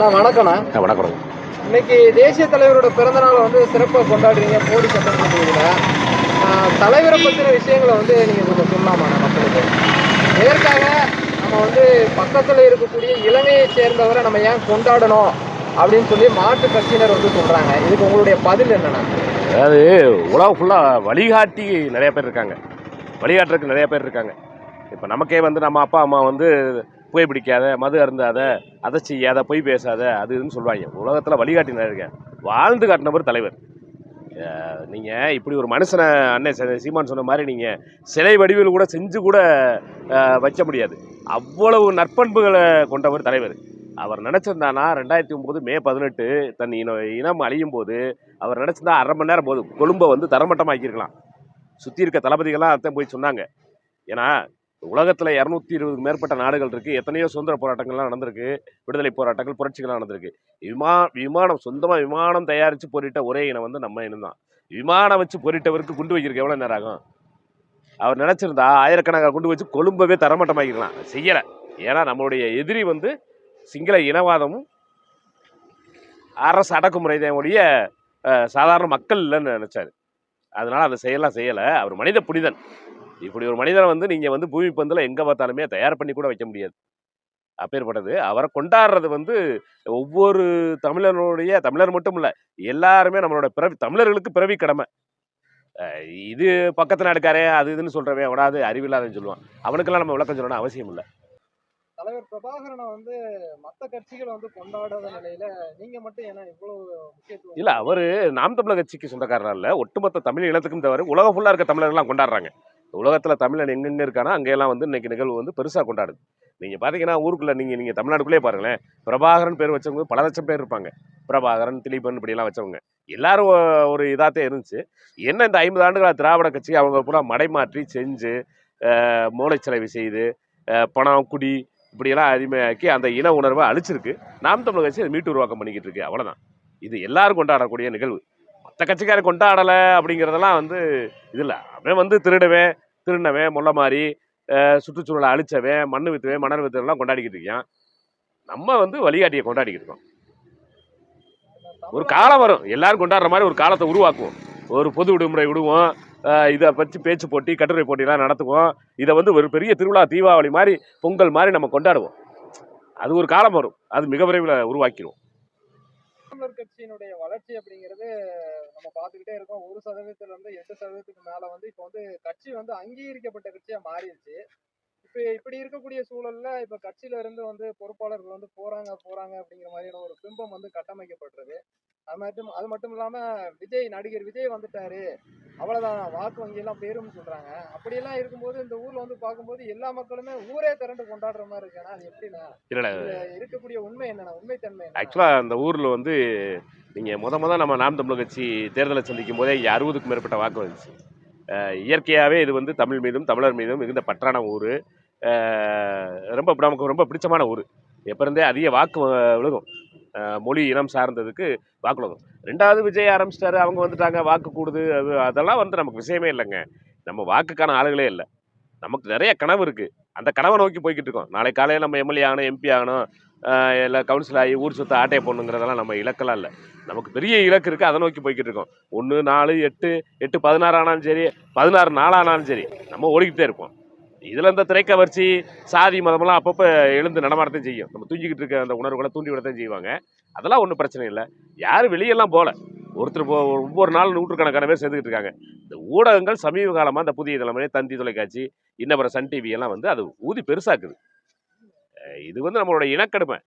அண்ணா வணக்கம்ண்ணா. ஆ, வணக்கம். இன்னைக்கு தேசிய தலைவரோட பிறந்த நாளை வந்து சிறப்பாக கொண்டாடுறீங்க போடி தொகுதியில். தலைவரை பற்றின விஷயங்களை வந்து நீங்கள் கொஞ்சம் சொல்லலாமாண்ணா மக்களுக்கு? எதற்காக நம்ம வந்து பக்கத்தில் இருக்கக்கூடிய இலங்கையை சேர்ந்தவரை நம்ம ஏன் கொண்டாடணும் அப்படின்னு சொல்லி மாற்று கட்சியினர் வந்து சொல்கிறாங்க இதுக்கு உங்களுடைய பதில் என்னண்ணா? அதாவது உலகம் ஃபுல்லாக வழிகாட்டி நிறைய பேர் இருக்காங்க. வழிகாட்டுறதுக்கு நிறைய பேர் இருக்காங்க. இப்போ நமக்கே வந்து நம்ம அப்பா அம்மா வந்து புகை பிடிக்காத மது அருந்தாத அதை செய்யாத பொய் பேசாத அது இதுன்னு சொல்லுவாங்க. உலகத்தில் வழிகாட்டினா இருக்கேன் வாழ்ந்து காட்டினவர் தலைவர். நீங்கள் இப்படி ஒரு மனுஷனை அண்ணன் சீமான் சொன்ன மாதிரி நீங்கள் சிலை வடிவில் கூட செஞ்சு கூட வைக்க முடியாது. அவ்வளவு நற்பண்புகளை கொண்டவர் தலைவர். அவர் நினச்சிருந்தானா ரெண்டாயிரத்தி ஒம்பது மே பதினெட்டு தன் இன இனம் அழியும் போது அவர் நினச்சிருந்தா அரை மணி நேரம் போதும். கொழும்பை வந்து தரமட்டமாக்கியிருக்கலாம். சுற்றி இருக்க தளபதிகள்லாம் அதான் போய் சொன்னாங்க. ஏன்னா உலகத்தில் இரநூத்தி இருபதுக்கு மேற்பட்ட நாடுகள் இருக்குது எத்தனையோ சுதந்திர போராட்டங்கள்லாம் நடந்திருக்கு. விடுதலை போராட்டங்கள் புரட்சிகள்லாம் நடந்திருக்கு. விமா விமானம் சொந்தமாக விமானம் தயாரித்து போரிட்ட ஒரே இனம் வந்து நம்ம இனம் தான். விமானம் வச்சு போரிட்டவருக்கு குண்டு வைக்கிறதுக்கு எவ்வளோ நேரம் ஆகும்? அவர் நினச்சிருந்தா ஆயிரக்கணக்கான குண்டு வச்சு கொழும்பவே தரமட்டமாக்கிக்கலாம் செய்யலை. ஏன்னா நம்மளுடைய எதிரி வந்து சிங்கள இனவாதமும் அரசு அடக்குமுறை ஒழிய சாதாரண மக்கள் இல்லைன்னு நினச்சாரு. அதனால் அந்த செய்யலாம் செய்யலை. அவர் மனித புனிதன். இப்படி ஒரு மனிதனை வந்து நீங்கள் வந்து பூமி பந்தில் எங்கே பார்த்தாலுமே தயார் பண்ணி கூட வைக்க முடியாது. அப்பேற்பட்டது. அவரை கொண்டாடுறது வந்து ஒவ்வொரு தமிழனுடைய தமிழர் மட்டும் இல்லை எல்லாருமே நம்மளோட பிறவி தமிழர்களுக்கு பிறவி கடமை. இது பக்கத்து நாடுக்காரே அது இதுன்னு சொல்கிறவன் எவனாவது அறிவில்லாதன்னு சொல்லுவான். அவனுக்கெல்லாம் நம்ம விளக்கம் சொல்லணும் அவசியம் இல்லை. தலைவர் பிரபாகரனை வந்து மற்ற கட்சிகள் வந்து கொண்டாடாத நிலையில நீங்கள் மட்டும் ஏன்னா இவ்வளோ முக்கியத்துவம் இல்ல அவரு நாம் தமிழர் கட்சிக்கு சொந்தக்காரர் இல்ல ஒட்டுமொத்த தமிழ் இனத்துக்கும் தவிர உலகம் ஃபுல்லா இருக்க தமிழர்லாம் கொண்டாடுறாங்க. உலகத்தில் தமிழன் எங்கெங்கே இருக்கானோ அங்கெல்லாம் வந்து இன்றைக்கி நிகழ்வு வந்து பெருசாக கொண்டாடுது. நீங்கள் பார்த்தீங்கன்னா ஊருக்குள்ள நீங்கள் நீங்கள் தமிழ்நாட்டுக்குள்ளே பாருங்களேன். பிரபாகரன் பேர் வச்சவங்க பல லட்சம் பேர் இருப்பாங்க. பிரபாகரன் திலீபன் இப்படிலாம் வச்சவங்க. எல்லாரும் ஒரு இதாகத்தே இருந்துச்சு. என்ன இந்த ஐம்பது ஆண்டுகளாக திராவிட கட்சி அவங்க பூரா மடைமாற்றி செஞ்சு அஹ், மூளைச்சலவை செய்து பணம் குடி இப்படியெல்லாம் அடிமையாக்கி அந்த இன உணர்வை அழிச்சிருக்கு. நாம் தமிழக கட்சி அதை மீட்டு உருவாக்கம் பண்ணிக்கிட்டு இருக்கு. அவ்வளோதான் இது எல்லாரும் கொண்டாடக்கூடிய நிகழ்வு. மற்ற கட்சிக்காரர் கொண்டாடலை அப்படிங்கிறதெல்லாம் வந்து இது இல்லை அவன் வந்து திருடுவேன் திருடினவன் முல்லை மாதிரி சுற்றுச்சூழலை அழிச்சவன் மண் வித்துவேன் மணல் வித்துவெல்லாம் கொண்டாடிக்கிட்டு இருக்கான் நம்ம வந்து வழிகாட்டியை கொண்டாடிக்கிட்டு இருக்கோம். ஒரு காலம் வரும். எல்லாரும் கொண்டாடுற மாதிரி ஒரு காலத்தை உருவாக்குவோம். ஒரு பொது விடுமுறை விடுவோம். இதை பற்றி பேச்சு போட்டி கட்டுரை போட்டிலாம் நடத்துவோம். இதை வந்து ஒரு பெரிய திருவிழா தீபாவளி மாதிரி பொங்கல் மாதிரி நம்ம கொண்டாடுவோம். அது ஒரு காலம் வரும். அது மிக விரைவில் உருவாக்கிடுவோம் தமிழர் கட்சியினுடைய வளர்ச்சி அப்படிங்கிறது நம்ம பார்த்துக்கிட்டே இருக்கோம். ஒரு சதவீதத்துல இருந்து எட்டு சதவீதத்துக்கு மேல வந்து இப்போ வந்து கட்சி வந்து அங்கீகரிக்கப்பட்ட கட்சியா மாறிடுச்சு. இப்போ இப்படி இருக்கக்கூடிய சூழல்ல இப்ப கட்சியில இருந்து வந்து பொறுப்பாளர்கள் வந்து போறாங்க போறாங்க அப்படிங்கிற மாதிரியான ஒரு பிம்பம் வந்து கட்டமைக்கப்படுறது அது மட்டும் அது மட்டும் இல்லாம விஜய் நடிகர் விஜய் வந்துட்டாரு. அவ்வளவுதான் வாக்கு வங்கி எல்லாம் பேரும்னு சொல்றாங்க. அப்படியெல்லாம் இருக்கும்போது இந்த ஊர்ல வந்து பார்க்கும்போது எல்லா மக்களுமே ஊரே திரண்டு கொண்டாடுற மாதிரி இருக்குன்னா அது எப்படின்னா இல்லை இருக்கக்கூடிய உண்மை என்னன்னா உண்மைத்தன்மை ஆக்சுவலாக அந்த ஊரில் வந்து நீங்கள் முத முத நம்ம நாம் தமிழர் கட்சி தேர்தலை சந்திக்கும் போதே இங்கே அறுபதுக்கும் மேற்பட்ட வாக்கு வந்துச்சு. இயற்கையாகவே இது வந்து தமிழ் மீதும் தமிழர் மீதும் மிகுந்த பற்றான ஊர். ரொம்ப நமக்கு ரொம்ப பிடிச்சமான ஊர். எப்போ இருந்தே அதிக வாக்கு விழுகும். மொழி இனம் சார்ந்ததுக்கு வாக்குலகம் ரெண்டாவது விஜய் ஆரம்பிச்சிட்டாரு அவங்க வந்துட்டாங்க வாக்கு கூடுது அது அதெல்லாம் வந்து நமக்கு விஷயமே இல்லைங்க. நம்ம வாக்குக்கான ஆளுகளே இல்லை. நமக்கு நிறைய கனவு இருக்குது அந்த கனவை நோக்கி போய்கிட்டு இருக்கோம். நாளை காலையில் நம்ம எம்எல்ஏ ஆகணும் எம்பி ஆகணும் இல்லை கவுன்சில் ஆகி ஊர் சொத்து ஆட்டையை போடணுங்கிறதெல்லாம் நம்ம இலக்கெல்லாம் இல்லை. நமக்கு பெரிய இலக்கு இருக்குது அதை நோக்கி போய்கிட்டு இருக்கோம். ஒன்று நாலு எட்டு எட்டு பதினாறு ஆனாலும் சரி பதினாறு நாலானாலும் சரி நம்ம ஓடிக்கிட்டே இருப்போம். இதில் இந்த திரைக்கவர்ச்சி சாதி மதமெல்லாம் அப்பப்போ எழுந்து நடமாடத்தையும் செய்யும். நம்ம தூங்கிக்கிட்டு இருக்க அந்த உணர்வுகளை தூண்டி விடத்தான் செய்வாங்க. அதெல்லாம் ஒன்றும் பிரச்சனை இல்லை. யாரும் வெளியெல்லாம் போகல ஒருத்தர் போ ஒவ்வொரு நாள் நூற்றுக்கணக்கான பேர் சேர்ந்துக்கிட்டு இருக்காங்க. இந்த ஊடகங்கள் சமீப காலமாக இந்த புதிய தலைமுறை தந்தி தொலைக்காட்சி இன்னப்புறம் சன் டிவி எல்லாம் வந்து அது ஊதி பெருசாக்குது. இது வந்து நம்மளோட இனக்கடுமை.